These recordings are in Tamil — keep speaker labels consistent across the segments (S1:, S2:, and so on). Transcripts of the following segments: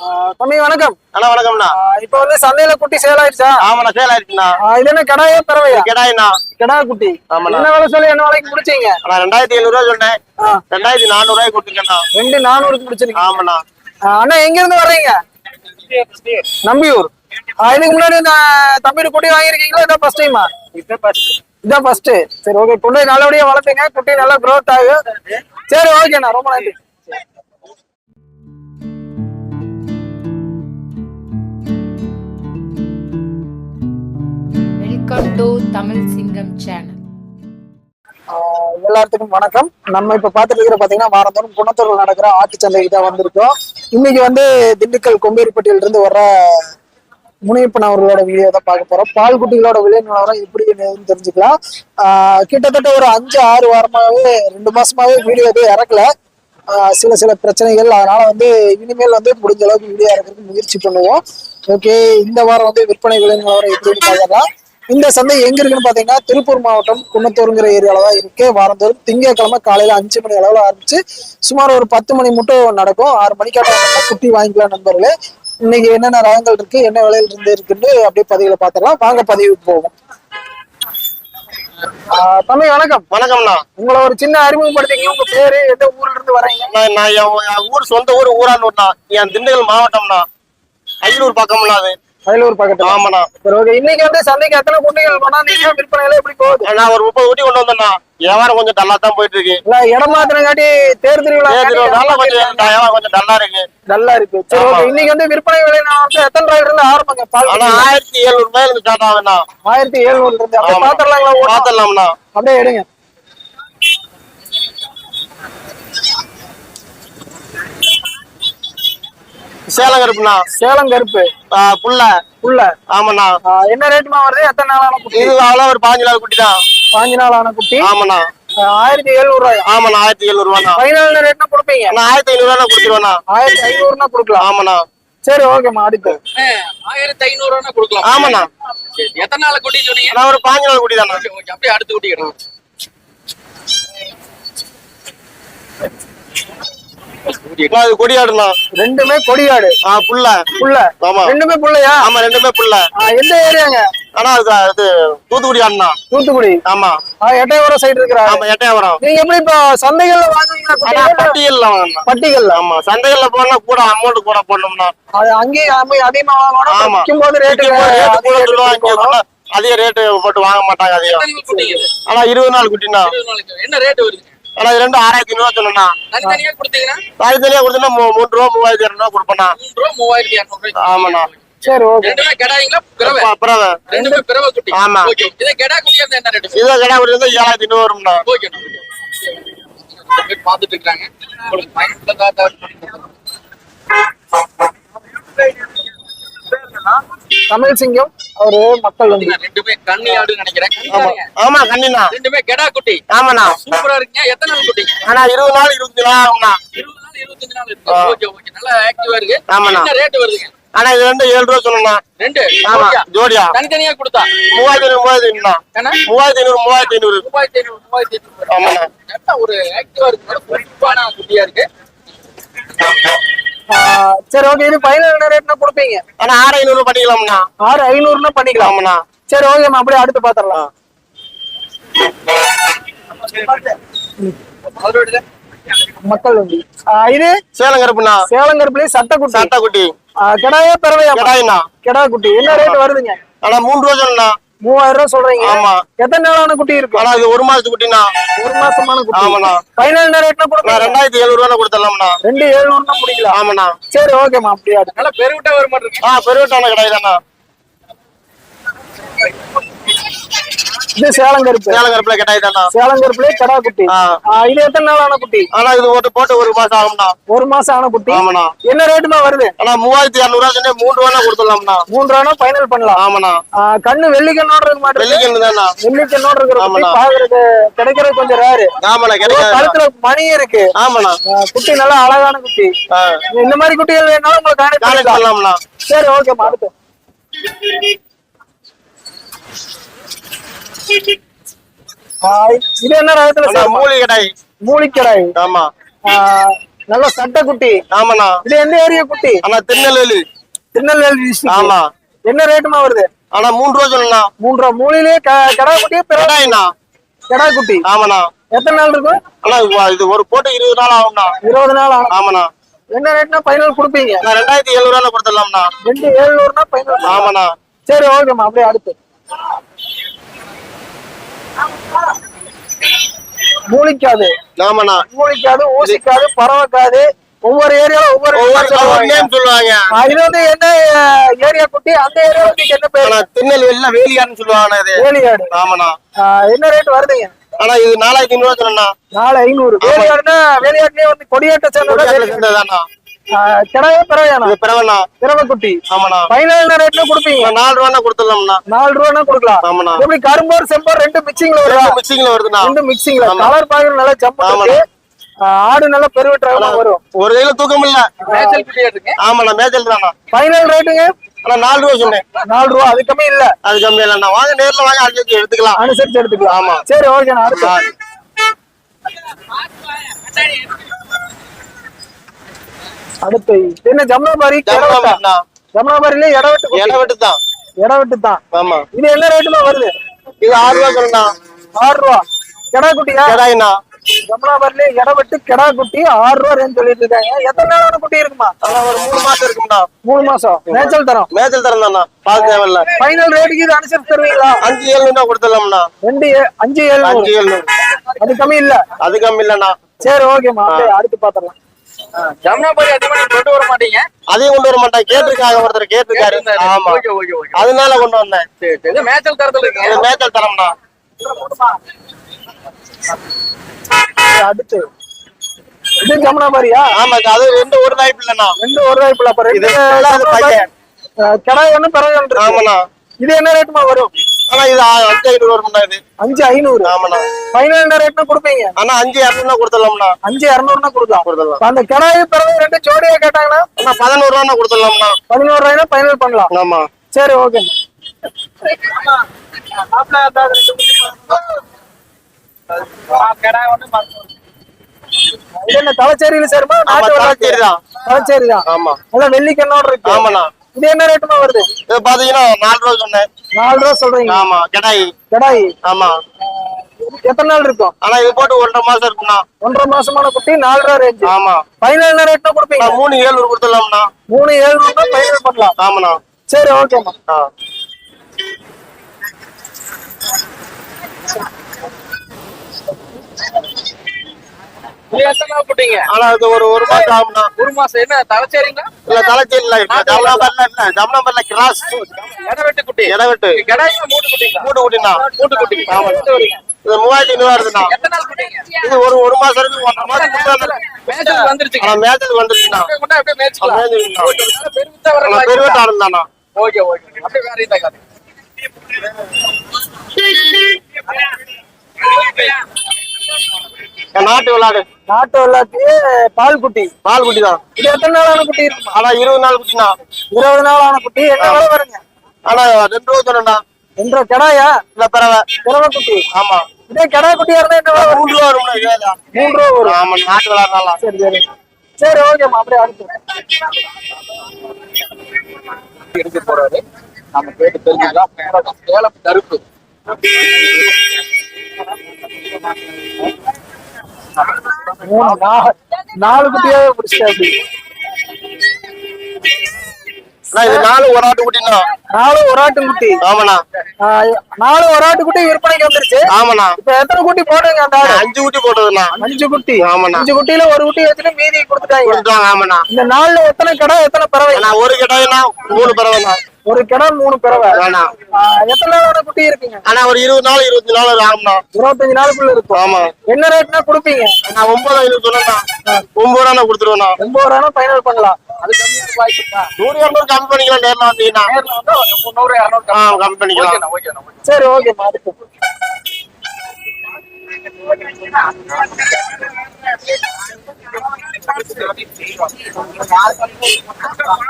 S1: ஆஹ் தம்பி வணக்கம்.
S2: அண்ணா வணக்கம்ண்ணா.
S1: இப்ப வந்து சந்தையில குட்டி சேல் ஆயிடுச்சா?
S2: ஆமாண்ணா சேல் ஆயிடுச்சுண்ணா.
S1: இது என்ன கடாயே பறவையா?
S2: கெடாயிண்ணா.
S1: கடா குட்டி.
S2: ஆமாண்ணா.
S1: என்ன விலை சொல்லி என்ன விலைக்கு முடிச்சீங்க?
S2: அண்ணா ரெண்டாயிரத்தி எழுநூறுவா சொன்னேன்.
S1: ஆஹ்
S2: ரெண்டாயிரத்தி நானூறு ரூபாய்க்கு கொடுத்துருக்கேண்ணா.
S1: ரெண்டு நானூறுக்கு முடிச்சிருக்கீங்க.
S2: ஆமாண்ணா.
S1: அண்ணா எங்க இருந்து வர்றீங்க? நம்பியூர். ஆஹ் இதுக்கு முன்னாடி இந்த தம்பியோட குட்டி வாங்கியிருக்கீங்களா? இதான் ஃபர்ஸ்ட் டைமா இதான் ஃபர்ஸ்ட் சரி ஓகே குட்டி நல்லபடியா வளர்த்துங்க. குட்டி நல்லா growth ஆகும் சரி ஓகேண்ணா ரொம்ப நன்றி.
S3: வெல்கம் டு தமிழ் சிங்கம் சேனல்
S1: ஆஹ் எல்லாத்துக்கும் வணக்கம். நம்ம இப்ப பாத்துட்டு இருக்கிற பாத்தீங்கன்னா வாரந்தோறும் குணத்தூர்ல நடக்கிற ஆட்டு சந்தைக்கு தான் வந்திருக்கோம். இன்னைக்கு வந்து திண்டுக்கல் கொம்பேரிப்பட்டியில இருந்து வர முனியப்பன் அவர்களோட வீடியோ தான் பார்க்க போறோம். பால் குட்டிகளோட விலை நிலவரம் எப்படி தெரிஞ்சுக்கலாம். ஆஹ் கிட்டத்தட்ட ஒரு அஞ்சு ஆறு வாரமாவே ரெண்டு மாசமாவே வீடியோ எதுவும் இறக்கல. ஆஹ் சில சில பிரச்சனைகள். அதனால வந்து இனிமேல் வந்து முடிஞ்ச அளவுக்கு வீடியோ இறக்கிறதுக்கு முயற்சி பண்ணுவோம். ஓகே இந்த வாரம் வந்து விற்பனை விலை நிலவரம் எப்படின்னு பார்க்கலாம். இந்த சந்தை எங்க இருக்குன்னு பாத்தீங்கன்னா திருப்பூர் மாவட்டம் குன்னத்தூருங்கிற ஏரியால தான் இருக்கு. வாரந்தோறும் திங்கட்கிழமை காலையில அஞ்சு மணி அளவுல ஆரம்பிச்சு சுமார் ஒரு பத்து மணி மட்டும் நடக்கும். ஆறு மணிக்காட்ட குட்டி வாங்கிக்கலாம் நண்பர்களே. இன்னைக்கு என்னென்ன ரகங்கள் இருக்கு என்ன விலையில இருந்து இருக்குன்னு அப்படியே பதிவுல பாத்திரலாம் வாங்க பதிவுக்கு போவோம். தம்பி வணக்கம்.
S2: வணக்கம்ண்ணா.
S1: உங்களை ஒரு சின்ன அறிமுகப்படுத்திங்க உங்க பேரு எந்த ஊர்ல இருந்து வர்றீங்க
S2: நான் என் ஊர் சொந்த ஊர் ஊரானூர்ண்ணா என் திண்டுக்கல் மாவட்டம்ண்ணா. ஐநூறு பக்கம்ண்ணா அது.
S1: வயலூர் பக்கத்துல.
S2: ஆமாண்ணா.
S1: சரி ஓகே இன்னைக்கு வந்து சந்தைக்கு எத்தனை குட்டிகள் கொண்டாந்தீங்க விற்பனையில எப்படி போகுது.
S2: நான் ஒரு முப்பது ஊட்டி கொண்டு வந்தேண்ணா. வியாபாரம் கொஞ்சம் டல்லா தான் போயிட்டு இருக்கு
S1: இல்ல இடம் மாத்திரங்காட்டி தேர் திருவிழா
S2: நல்லா கொஞ்சம் வியாபாரம் கொஞ்சம் டல்லா இருக்கு.
S1: நல்லா இருக்கு. சரி. ஓகே இன்னைக்கு வந்து விற்பனை விலை நான் வந்து எத்தனை ரூபாயில இருந்து ஆரம்பங்க
S2: ஆனா
S1: குட்டி?
S2: ஆயிரத்தி எழுநூறு ரூபாயில இருந்து ஸ்டார்ட் ஆகுதுண்ணா.
S1: ஆயிரத்தி எழுநூறுல இருந்து. பாத்திரலாங்களா ஓட்டம்?
S2: பாத்துடலாம்ண்ணா
S1: அப்படியே எடுங்க.
S2: சேலம் கருப்புண்ணா.
S1: சேலம் கருப்பு.
S2: புல்ல.
S1: உள்ள
S2: ஆமாண்ணா.
S1: என்ன ரேட்டுமா வருது? எத்தனை நாளான குட்டி?
S2: இது அவ்வளோ ஒரு பாஞ்சு நாள் குட்டி தான்.
S1: பாஞ்சு நாளான குட்டி?
S2: ஆமாண்ணா.
S1: ஆயிரத்தி எழுநூறு ரூபாய்
S2: ஆமாண்ணா ஆயிரத்தி எழுநூறு ரூபாண்ணா
S1: பதினாலு ரேட்னா கொடுப்பீங்க?
S2: நான் ஆயிரத்தி ஐநூறு ரூபா கொடுத்துருவேண்ணா.
S1: ஆயிரத்தி ஐநூறுனா கொடுக்கலாம்.
S2: ஆமாண்ணா.
S1: சரி ஓகேம்மா அடுத்து.
S4: ஆயிரத்தி ஐநூறு ரூபா கொடுக்கலாம்.
S2: ஆமாண்ணா.
S4: சரி, எத்தனை நாள் குட்டி சொன்னீங்க?
S2: நான் ஒரு பாஞ்சு நாள் குட்டி தானே.
S4: அப்படியே அடுத்து குட்டிக்கிறோம்
S2: நான் இது கொடியாடுண்ணா
S1: ரெண்டுமே கொடியாடு.
S2: ஆ புல்ல.
S1: புள்ள
S2: ஆமா.
S1: ரெண்டுமே புள்ளையா
S2: ஆமா ரெண்டுமே
S1: ஆஹ் எந்த ஏரியாங்க?
S2: ஆனா அது இது தூத்துக்குடி ஆடுண்ணா
S1: தூத்துக்குடி?
S2: ஆமா.
S1: எட்டயபுரம் சைடு இருக்கிறாரு.
S2: ஆமா எட்டயபுரம்.
S1: நீங்க எப்படி இப்போ சந்தைகள்ல வாங்குவீங்களா?
S2: பட்டியல்ல
S1: பட்டிகள்ல?
S2: ஆமா சந்தைகள்ல போனா கூட அமௌண்ட் கூட போடணும்னா.
S1: அது அங்கேயும் அம்மை அதிகமா வாங்கணும்
S2: ஆமா.
S1: விற்கும் போது ரேட்டு
S2: ரேட்டு கூட சொல்லுவாங்க அதிக ரேட்டு போட்டு வாங்க மாட்டாங்க
S4: இது?
S2: ஆனா இருபது நாள்
S4: நாளைக்கு. என்ன ரேட் வருது
S2: ஆனா இது ரெண்டும் ஆறாயிரத்தி ஐநூறு சொன்னா
S4: தனித்தனியா கொடுத்தீங்கன்னா?
S2: தனித்தனியா கொடுத்தா மூணு ரூபா மூவாயிரத்தி இரநூறுவா கொடுப்பேண்ணா.
S4: மூணு ரூபா மூவாயிரத்தி இரநூறு ரூபாய்
S2: ஆமாண்ணா.
S1: சரி ஓகே.
S4: ரெண்டுமே கெடாய்ங்களா பிறவை.
S2: அப்புறம்
S4: ரெண்டுமே பிறவை குட்டி.
S2: ஆமா.
S4: ஓகே. இதே கெடா குட்டியா இருந்தா என்ன ரேட்
S2: இதை கடை ஏழாயிரத்தி ஐநூறு வரும்ண்ணா.
S4: ஓகே. பார்த்துட்டு இருக்காங்க. உங்களுக்கு பயன்படுத்தா
S1: தமிழ் சிங்கம் அவரு மக்கள் வந்து.
S4: ரெண்டுமே கண்ணி ஆடுன்னு நினைக்கிறேன்.
S2: ஆமா. கண்ணிண்ணா
S4: ரெண்டுமே கெடா குட்டி.
S2: ஆமாண்ணா.
S4: சூப்பரா இருக்குங்க. எத்தனை நாள் குட்டிங்க
S2: ஆனா இருபது நாள் இருபத்தி நாள் ஆகும்ண்ணா.
S4: இருபது நாள் இருபத்தஞ்சு நாள் இருக்கு. Okay okay. நல்லா ஆக்டிவா இருக்கு.
S2: ஆமாண்ணா.
S4: ரேட் வருதுங்க?
S2: ஆனா இது ரெண்டு ஏழு ரூபா சொன்னா
S4: ரெண்டு.
S2: ஆமா. ஜோடியா?
S4: தனித்தனியா கொடுத்தா?
S2: மூவாயிரத்தி ஐநூறு மூவாயிரத்தி ஐநூறுண்ணா. மூவாயிரத்தி ஐநூறு மூவாயிரத்தி ஐநூறு.
S4: மூவாயிரத்தி ஐநூறு மூவாயிரத்தி ஐநூறு
S2: ஆமாண்ணா.
S4: ஒரு ஆக்டிவா இருக்கு பொறுப்பான குட்டியா இருக்கு.
S1: சரி ஓகே இது பதினேழு ரேட்னா கொடுப்பீங்க?
S2: ஆனா ஆறு ஐநூறு பண்ணிக்கலாம்ண்ணா.
S1: ஆறு ஐநூறுனா பண்ணிக்கலாம்
S2: ஆமாண்ணா
S1: சரி ஓகேம்மா அப்படியே அடுத்து பாத்திரலாம் மக்கள் இது
S2: சேலம் கருப்புண்ணா
S1: சேலம் கருப்புலயே சட்டக்குட்டி.
S2: சட்டை குட்டி
S1: ஆஹ் கிடாயே பிறவையா
S2: கடாயிண்ணா.
S1: கிடா குட்டி என்ன ரேட் வருதுங்க?
S2: ஆனா மூணு ரூபா சொன்னா
S1: மூவாயிரம் ரூபாய் சொல்றீங்க.
S2: ஆமா.
S1: எத்தனை நாளான குட்டி இருக்கு?
S2: ஆனா இது ஒரு மாசத்து குட்டிண்ணா.
S1: ஒரு மாசமான குட்டி.
S2: ஆமாண்ணா.
S1: ரேட்னா
S2: நான்
S1: கொடுப்பீங்க
S2: ரெண்டாயிரத்தி எழுநூறு ரூபா கொடுத்துடலாம்ண்ணா.
S1: ரெண்டு எழுநூறுனா முடிக்கலாம்
S2: ஆமாண்ணா.
S1: சரி ஓகேம்மா அப்படியே.
S4: நல்லா பெருவிட்டா வர மாட்டேங்க
S2: ஆ பெருவட்டான கடை தானே
S1: இது சேலம் கருப்பு
S2: சேலம் கருப்புல கட்டாய் தானே
S1: சேலம் கடா குட்டி இது எத்தனை நாளான குட்டி?
S2: ஆனா இது போட்டு போட்டு ஒரு மாசம் ஆகும்ண்ணா
S1: ஒரு மாசம் ஆன குட்டி.
S2: ஆமாண்ணா.
S1: என்ன ரேட்டுமா வருது?
S2: ஆனா மூவாயிரத்தி இரநூறுவா சொன்னே மூணு ரூபா கொடுத்துடலாம்ண்ணா.
S1: மூன்று ரூபா ஃபைனல் பண்ணலாம்.
S2: ஆமாண்ணா.
S1: கண்ணு வெள்ளிக்கண்ணோட இருக்க
S2: வெள்ளிக்கிழமை தானா
S1: வெள்ளிக்கண்ணோட இருக்கிற. பாக்குறது கிடைக்கிறது கொஞ்சம் ரேரு
S2: ஆமாண்ணா கிடைக்காது
S1: கழுத்துல மணியும் இருக்கு.
S2: ஆமாண்ணா.
S1: குட்டி நல்லா அழகான குட்டி. இந்த மாதிரி குட்டிகள் வேணாலும் உங்களுக்கு கான்டெக்ட்
S2: பண்ணலாம்ண்ணா.
S1: சரி ஓகேம்மா அடுத்து. இது என்ன ரகத்துல
S2: அண்ணா
S1: சார்
S2: மூலிகை கடாய்
S1: மூலிக்கடாய்
S2: ஆமா
S1: நல்ல சட்டை குட்டி
S2: ஆமாண்ணா.
S1: இது எந்த ஏரியா குட்டி?
S2: ஆனா திருநெல்வேலி.
S1: திருநெல்வேலி.
S2: ஆமா.
S1: என்ன ரேட்டுமா வருது?
S2: ஆனா மூணு ரூபா சொல்லணும்ண்ணா
S1: மூன்று ரூபா. மூலையிலேயே க- கடா குட்டியே பிற
S2: கடாயிண்ணா.
S1: கடா குட்டி.
S2: ஆமாண்ணா.
S1: எத்தனை நாள் இருக்கும்
S2: ஆனா இது- ஒரு போட்டு இருபது நாள் ஆகும்ண்ணா.
S1: இருபது நாள் ஆகும்.
S2: ஆமாண்ணா.
S1: என்ன ரேட்னா ஃபைனல் கொடுப்பீங்க?
S2: நான் ரெண்டாயிரத்தி எழுநூறு ரூபாய் கொடுத்துடலாம்ண்ணா.
S1: ரெண்டு ஏழுநூறுனா ஃபைனல்
S2: ஆமாண்ணா.
S1: சரி ஓகேம்மா. அப்படியே அடுத்து. மூலிக்காது.
S2: ஆமாண்ணா
S1: மூலிக்காது ஊசிக்காது பறவைக்காது ஒவ்வொரு ஏரியால ஒவ்வொரு சொல்லுவாங்க.
S2: நேம் சொல்லுவாங்க.
S1: இது வந்து என்ன ஏரியா குட்டி? அந்த ஏரியா நீங்க என்ன பேரு?
S2: ஆனா திருநெல்வேலியில வேலியான்னு சொல்லுவாங்கண்ணா இது.
S1: வேலியாடு.
S2: ஆமாண்ணா.
S1: என்ன ரேட் வருதுங்க
S2: ஆனா இது நாலாயிரத்தி ஐநூறு சொன்னா
S1: நாலு ஐநூறு. வேலியாடுனா வேலியாடுலயே வந்து கொடியேட்ட சேர்ந்ததா கிடவே பிறவையானா
S2: இது பிறவண்ணா
S1: பிறவை குட்டி
S2: ஆமாண்ணா
S1: ஃபைனல் ரேட்ல கொடுப்பீங்க
S2: நாலு ரூபா கொடுத்துடலாம்ண்ணா
S1: நாலு ரூபானா கொடுக்கலாம்
S2: ஆமாண்ணா
S1: எப்படி கரும்போர் செம்போர் ரெண்டு மிக்சிங்ல வருதா
S2: ரெண்டு மிக்சிங்ல வருதுண்ணா
S1: ரெண்டு மிக்சிங்ல. கலர் பாக்குற நல்லா ஆ, ஆடு நல்லா பெருவிட்டாக வரும்
S2: ஒரு கையில தூக்கம் இல்ல
S4: மேய்ச்சல் குட்டியா
S2: ஆமாண்ணா மேஜல் தானா
S1: ஃபைனல் ரேட்டுங்க
S2: ஆனா நாலு ரூபா சொன்னேன்
S1: நாலு ரூபா அது கம்மி இல்ல
S2: அது கம்மி வாங்க நேர்ல வாங்க அஞ்சு எடுத்துக்கலாம்
S1: அனுசரிச்சு எடுத்துக்கலாம்
S2: ஆமா.
S1: சரி ஓகே அடுத்து. அடுத்து என்ன ஜமுனாபாரி. ஜமுனாபாரில இடவெட்டு குட்டி.
S2: இடம் விட்டு தான்
S1: இடவெட்டு தான்
S2: ஆமா.
S1: இது என்ன ரேட்டுமா வருது?
S2: இது ஆறு ரூபா சொல்லணா
S1: ஆறு ரூபா கெடா குட்டியா
S2: கடாயிண்ணா
S1: ஜமுனாபாரில இடவெட்டு கெடா குட்டி ஆறு ரூபா ரேஞ்ச் சொல்லிட்டு இருக்காங்க. எத்தனை நாளான குட்டி இருக்குமா?
S2: ஒரு மூணு மாசம் இருக்கும்ண்ணா
S1: மூணு மாசம். மேய்ச்சல் தரோம்.
S2: மேஜல் தரம் தானா பார்க்க தேவையில்ல.
S1: ஃபைனல் ரேட்டுக்கு இது அனுசரிச்சு தருவீங்களா?
S2: அஞ்சு ஏழுநூறு கொடுத்துடலாம்ண்ணா
S1: ரெண்டு அஞ்சு ஏழு
S2: அஞ்சு ஏழுநூறு.
S1: அது கம்மி இல்ல?
S2: அது கம்மி இல்லைண்ணா.
S1: சரி ஓகேம்மா அடுத்து பாத்திரலாம்
S4: அதிகமா நீங்க கொண்டு வர மாட்டீங்க?
S2: அதையும் கொண்டு வர மாட்டேன் கேட்டிருக்காங்க ஒருத்தர் கேட்டிருக்காரு. ஆமா. அதனால கொண்டு வந்தேன்.
S4: சரி தரத்துல இருக்கு
S2: மேஜல் தரம்ண்ணா
S1: அடுத்து. இது ஜமுனாபாரியா
S2: ஆமாக்கா அது ரெண்டு ஒரு வாய்ப்பு இல்லைண்ணா.
S1: ரெண்டு ஒரு அப்ப ரெண்டு
S2: இது அது பையன்.
S1: ஒண்ணு இருக்கு.
S2: ஆமாண்ணா.
S1: இது என்ன ரேட்டுமா வரும்?
S2: ஆனா இது அஞ்சு ஐநூறு வரும்ண்ணா இது.
S1: அஞ்சு ஐநூறு?
S2: ஆமாண்ணா.
S1: என்ன ரேட்னா கொடுப்பீங்க?
S2: ஆனா அஞ்சு இரநூறுனா கொடுத்துடலாம்ண்ணா.
S1: அஞ்சு இரநூறுனா கொடுக்கலாம்.
S2: கொடுத்துடலாம்.
S1: அந்த கிடாய் பிறகு ரெண்டு ஜோடியா கேட்டாங்கன்னா?
S2: அண்ணா பதினோரு ரூபா கொடுத்துடலாம்ண்ணா.
S1: பதினோரு ரூபாய்னா பண்ணலாம்.
S2: ஆமா.
S1: சரி ஓகே என்ன தலைச்சேரியில சேருமா?
S2: தலைச்சேரி தான்
S1: தலைச்சேரி தான்
S2: ஆமா.
S1: அதான் வெள்ளிக்கண்ணோட இருக்கு.
S2: ஆமாண்ணா.
S1: இது என்ன ரேட்டுமா வருது.
S2: இது பாத்தீங்கன்னா நாலு ரூபா சொன்னேன்.
S1: நாலு ரூபா சொல்றீங்க.
S2: ஆமா கடாய்.
S1: கிடாய்.
S2: ஆமா.
S1: எத்தனை நாள் இருக்கும்?
S2: ஆனா இது போட்டு ஒன்றரை மாசம் இருக்குண்ணா
S1: ஒன்றரை மாசமான குட்டி நாலு ரூபா ரேஞ்சு
S2: ஆமா.
S1: ஃபைனல் என்ன ரேட்னா கொடுப்பீங்க?
S2: மூணு ஏழுநூறு கொடுத்துடலாம்ண்ணா.
S1: மூணு ஏழுநூறுனா ஃபைனல் பண்ணலாம்.
S2: ஆமாண்ணா.
S1: சரி ஓகேம்மா
S2: ஆ
S4: இது போட்டீங்க
S2: ஆனா இது ஒரு ஒரு மாசம் ஆகும்ண்ணா.
S4: ஒரு மாசம் என்ன தலைச்சேரிங்களா?
S2: இல்ல தலைச்சேரி இல்ல. ஜமுனாபர்ல இல்ல. ஜமுனாபர்ல கிராஸ்.
S4: இடம் வெட்டு குட்டி.
S2: இடம் விட்டு
S4: கடாய்க்கு மூட்டு குட்டிங்களா?
S2: மூட்டு குட்டிண்ணா.
S4: மூட்டு குட்டி.
S2: இது மூவாயிரத்தி ஐநூறு வருதுண்ணா
S4: எத்தனை நாள் குட்டிங்க?
S2: இது ஒரு ஒரு மாசம் இருக்கு. ஒன்றரை மாசம்
S4: வந்துருச்சுங்க.
S2: ஆனா மேஜலுக்கு வந்துருச்சுண்ணா. பெருவெட்டு ஆடுந்தாண்ணா
S4: ஓகே ஓகே. அப்படியே வேற இந்த கதை.
S2: நாட்டு விளையாடு.
S1: நாட்டு வெள்ளாட்டு பால் குட்டி
S2: பால் குட்டி தான்.
S1: இது எத்தனை நாளான குட்டி? இருக்குமா
S2: ஆனா இருபது நாள் குட்டிண்ணா
S1: இருபது நாளான குட்டி. என்ன விலை வருங்க?
S2: ஆனா ரெண்டு ரூபா சொன்னா
S1: என்ற கிடாயா?
S2: இல்ல பறவை.
S1: பிறவை குட்டி.
S2: ஆமா.
S1: இதே கிடா குட்டியா இருந்தா என்ன விலை வரும்
S2: மூணு ரூபா இதேதான்.
S1: மூணு ரூபா வரும்.
S2: ஆமா நாட்டு விளையாடுனால
S1: சரி சரி. சரி ஓகேம்மா அப்படியே அடுத்து.
S4: எடுக்க போறாரு. நம்ம கேட்டு தெரிஞ்சுக்கலாம். சேலம் கருப்பு.
S1: நாலு குட்டியாவே
S2: இது நாலு ஒரு ஆட்டு குட்டிண்ணா.
S1: நாலு ஒரு ஆட்டு குட்டி.
S2: ஆமாண்ணா.
S1: நாலு ஒரு ஆட்டு குட்டி விற்பனைக்கு வந்துருச்சு.
S2: ஆமாண்ணா.
S1: இப்ப எத்தனை குட்டி போடுங்க அந்த
S2: அஞ்சு குட்டி போட்டதுண்ணா.
S1: அஞ்சு குட்டி.
S2: ஆமாண்ணா.
S1: அஞ்சு குட்டியில ஒரு குட்டி வச்சுட்டு மீதி கொடுத்துட்டாங்க.
S2: ஆமாண்ணா.
S1: இந்த நாலுல எத்தனை கடை எத்தனை பறவை?
S2: ஒரு கிட்டாயினா மூணு பறவைண்ணா.
S1: ஒரு கிடா மூணு பறவை.
S2: வேணா
S1: ஆஹ், எத்தனை நாளான குட்டி இருக்குங்க
S2: ஆனா ஒரு இருபது நாள் இருபத்தி நாள் ஆகும்ண்ணா.
S1: இருபத்தஞ்சு நாளுக்குள்ள இருக்கும்.
S2: ஆமா.
S1: என்ன ரேட்னா கொடுப்பீங்க?
S2: நான் ஒன்பது ஐநூறு சொன்னா ஒன்பது ரூபா கொடுத்துருவேண்ணா.
S1: ஒன்பது ரூபா ஃபைனல் பண்ணலாம்.
S4: அது கம்மியான வாய்ப்பு இருக்கா?
S2: நூறு இரநூறு கம்மி பண்ணிக்கலாம் நேரில் வந்தீங்கன்னா.
S4: முந்நூறு இரநூறு
S2: கம்மி பண்ணிக்கலாம்.
S4: ஓகே
S1: சரி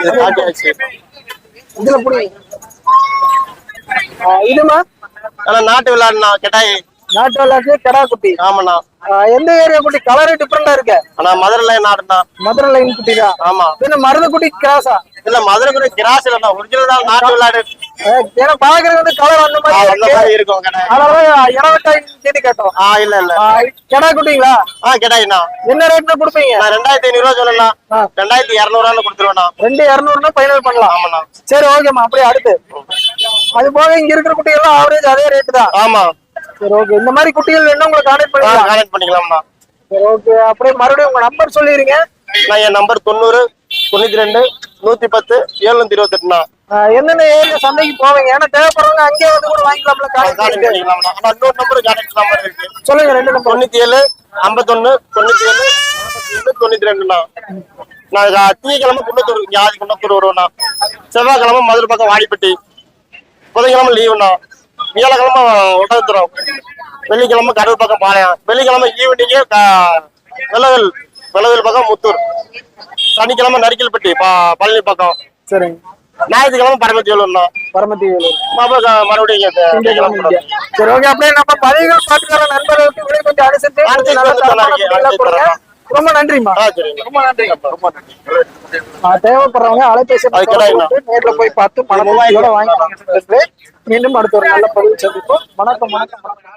S2: இது காட்டியாச்சு.
S1: இதுல புடி. இதுமா
S2: ஆனா நாட்டு விளையாடுனா கெட்டாய்
S1: நாட்டு விளாக்கு கடா குட்டி.
S2: ஆமாண்ணா.
S1: எந்த ஏரியா குட்டி? கலரே டிஃப்ரெண்டா இருக்கு.
S2: ஆனா மதுரை லைன் நாடுண்ணா
S1: மதுரை லைன் குட்டி தான்
S2: ஆமா
S1: என்ன மருது குட்டி கிராஸா
S2: இல்ல மதுரை கூட கிராஸ் இல்ல ஒரிஜினல் தான் நாட்டு விளையாடு.
S1: ஏன்னா பாக்குறது வந்து கலர் அந்த
S2: ஆ,
S1: மாதிரி
S2: அந்த
S1: இருக்கு.
S2: மாதிரி இருக்கும் கடை
S1: அதனால கேட்டோம்
S2: ஆ இல்ல இல்ல.
S1: கடா குட்டிங்களா?
S2: ஆ கேட்டாங்கண்ணா
S1: என்ன ரேட்ல கொடுப்பீங்க?
S2: நான் ரெண்டாயிரத்தி ஐநூறு ரூபா சொல்லலாம். ரெண்டாயிரத்தி இரநூறுவான்னு கொடுத்துருவேண்ணா.
S1: ரெண்டு இரநூறுனா ஃபைனல் பண்ணலாம்.
S2: ஆமாண்ணா.
S1: சரி ஓகேம்மா அப்படியே அடுத்து. அது போக இங்க இருக்கிற குட்டிகள் ஆவரேஜ் அதே ரேட் தான்.
S2: ஆமா.
S1: சரி ஓகே இந்த மாதிரி குட்டிகள் வேணும் உங்களுக்கு கான்டாக்ட் பண்ணிக்கலாம்.
S2: கான்டாக்ட் பண்ணிக்கலாம்ண்ணா.
S1: சரி ஓகே அப்படியே மறுபடியும் உங்க நம்பர் சொல்லிடுங்க
S2: நான் என் நம்பர் தொண்ணூறு தொண்ணூத்தி ரெண்டு நூத்தி பத்து எழுநூத்தி இருபத்தெட்டுண்ணா.
S1: என்னென்ன ஏரியா சந்தைக்கு போவீங்க? ஏன்னா தேவைப்படுறவங்க அங்கேயே வந்து கூட வாங்கிக்கலாம்ல
S2: இன்னொரு நம்பர் கான்டாக்ட் நம்பர் இருக்கு.
S1: சொல்லுங்க ரெண்டு நம்பர்
S2: தொண்ணூத்தி ஏழு ஐம்பத்தொன்னு தொண்ணூத்தி ஏழு தொண்ணூத்தி ரெண்டுண்ணா நான் திங்கக்கிழமை குன்னத்தூர் இங்க ஆதி குன்னத்தூர் வருவேண்ணா. செவ்வாய்க்கிழமை மதுரை பக்கம் வாடிப்பட்டி. புதன்கிழமை லீவுண்ணா. வியாழக்கிழமை ஒட்டத்துறோம் வெள்ளிக்கிழமை கடல் பக்கம் பாளையம். வெள்ளிக்கிழமை ஈவினிங்கு வெள்ளவேல் வெள்ளவேல் பக்கம் முத்தூர். சனிக்கிழமை நரிக்கல்பட்டி பழனி பக்கம்.
S1: சரிங்க.
S2: ஞாயிற்றுக்கிழமை பரமத்தி வேலூர்ண்ணா
S1: பரமத்தி வேலூர்
S2: அப்புறம் மறுபடியும்
S1: திங்கட்கிழமை. சரி ஓகே அப்படியே நம்ம பதிவுகள் பார்த்துக்கிற நண்பர்களுக்கு விலை கொஞ்சம் அனுசரித்து நல்ல தரமான கொடுங்க. ரொம்ப நன்றிம்மா.
S2: ஆ சரிங்க
S1: ரொம்ப நன்றிங்க ரொம்ப நன்றி. ஆஹ் தேவைப்படுறவங்க அலைபேசி
S2: அது.
S1: நேர்ல போய் பார்த்து மனமோட வாங்கி மீண்டும் அடுத்த ஒரு நல்ல பதிவு சந்திப்போம். வணக்கம் வணக்கம் வணக்கம்.